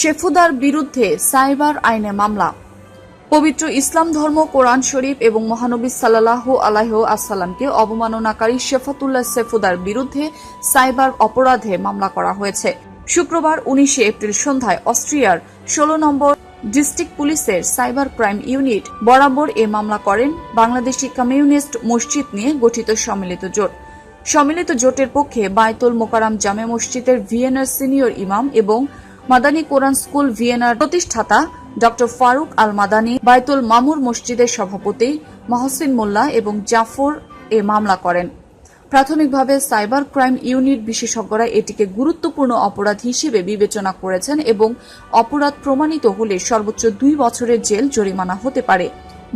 শেফুদার বিরুদ্ধে সাইবার আইনে মামলা। পবিত্র ইসলাম ধর্ম, কোরআন শরীফ এবং মহানবী সাল্লাল্লাহু আলাইহ আসসালামকে অবমাননাকারী শেফাতুল্লাহ সেফুদার বিরুদ্ধে সাইবার অপরাধে মামলা করা হয়েছে। শুক্রবার উনিশে এপ্রিল সন্ধ্যায় অস্ট্রিয়ার ষোলো নম্বর ডিস্ট্রিক্ট পুলিশের সাইবার ক্রাইম ইউনিট বরাবর এ মামলা করেন বাংলাদেশি কমিউনিস্ট মসজিদ নিয়ে গঠিত সম্মিলিত জোট। সম্মিলিত জোটের পক্ষে বায়তুল মোকারাম জামে মসজিদের ভিয়েনার সিনিয়র ইমাম এবং মাদানী কোরআন স্কুল ভিয়েনার প্রতিষ্ঠাতা ডক্টর ফারুক আল মাদানী বায়তুল মামুর মসজিদের সভাপতি মহসিন মোল্লা এবং জাফর এ মামলা করেন। প্রাথমিকভাবে সাইবার ক্রাইম ইউনিট বিশেষজ্ঞরা এটিকে গুরুত্বপূর্ণ অপরাধ হিসেবে বিবেচনা করেছেন এবং অপরাধ প্রমাণিত হলে সর্বোচ্চ দুই বছরের জেল জরিমানা হতে পারে।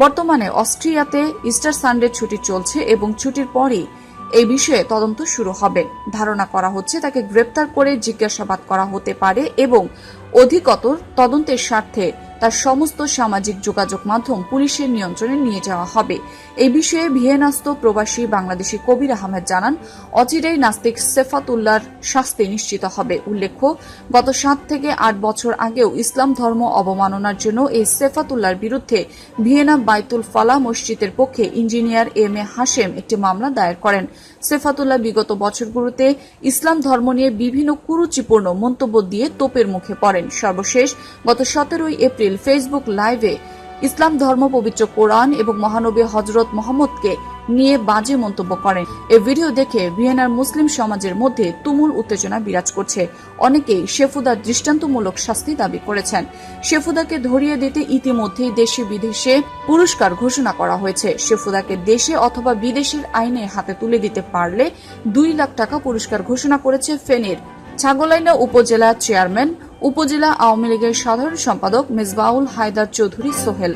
বর্তমানে অস্ট্রিয়াতে ইস্টার সানডে ছুটি চলছে এবং ছুটির পরই এই বিষয়ে তদন্ত শুরু হবে। ধারণা করা হচ্ছে তাকে গ্রেপ্তার করে জিজ্ঞাসাবাদ করা হতে পারে এবং অধিকতর তদন্তের স্বার্থে তার সমস্ত সামাজিক যোগাযোগ মাধ্যম পুলিশের নিয়ন্ত্রণে নিয়ে যাওয়া হবে। এ বিষয়ে ভিয়েনাস্ত প্রবাসী বাংলাদেশি কবির আহমেদ জানান, অচিরেই নাস্তিক সেফাতুল্লাহর শাস্তি নিশ্চিত হবে। উল্লেখ্য, গত সাত থেকে আট বছর আগেও ইসলাম ধর্ম অবমাননার জন্য এই সেফাতুল্লাহর বিরুদ্ধে ভিয়েনা বাইতুল ফালা মসজিদের পক্ষে ইঞ্জিনিয়ার এম এ হাশেম একটি মামলা দায়ের করেন। সেফাতুল্লাহ বিগত বছরগুলোতে ইসলাম ধর্ম নিয়ে বিভিন্ন কুরুচিপূর্ণ মন্তব্য দিয়ে তোপের মুখে পড়েন সর্বশেষ, গত সতেরোই এপ্রিল ফেসবুক লাইভে ইসলাম ধর্ম, পবিত্র কোরআন এবং মহানবী হজরত মোহাম্মদকে নিয়ে বাজে মন্তব্য করেন। এ ভিডিও দেখে ভিয়েনার মুসলিম সমাজের মধ্যে তুমুল উত্তেজনা বিরাজ করছে। অনেকেই শেফুদার দৃষ্টান্তমূলক শাস্তি দাবি করেছেন। শেফুদাকে ধরিয়ে দিতে ইতিমধ্যেই দেশে বিদেশে পুরস্কার ঘোষণা করা হয়েছে। শেফুদাকে দেশে অথবা বিদেশের আইনে হাতে তুলে দিতে পারলে দুই লাখ টাকা পুরস্কার ঘোষণা করেছে ফেনীর ছাগলাইনা উপজেলা চেয়ারম্যান উপজেলা আওয়ামী লীগের সাধারণ সম্পাদক মেজবাউল হায়দার চৌধুরী সোহেল।